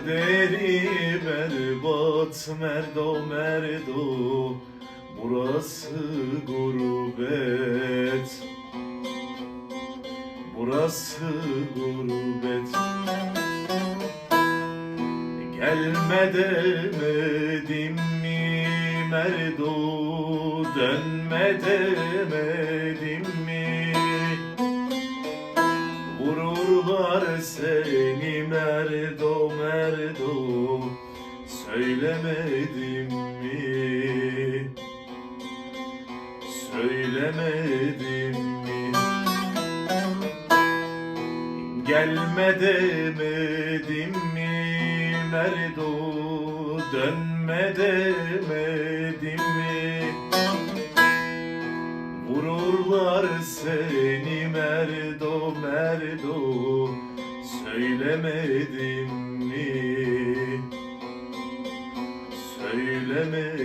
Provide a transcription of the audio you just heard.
Kaderi berbat Merdo merdo. Burası gurbet. Burası gurbet. Gelme demedim mi Merdo Dönme demedim Vururlar seni Merdo Merdo Söylemedim mi? Söylemedim mi? Gelme demedim mi? Merdo Dönme demedim mi seni Merdo Merdo Söylemedim mi? Söylemedim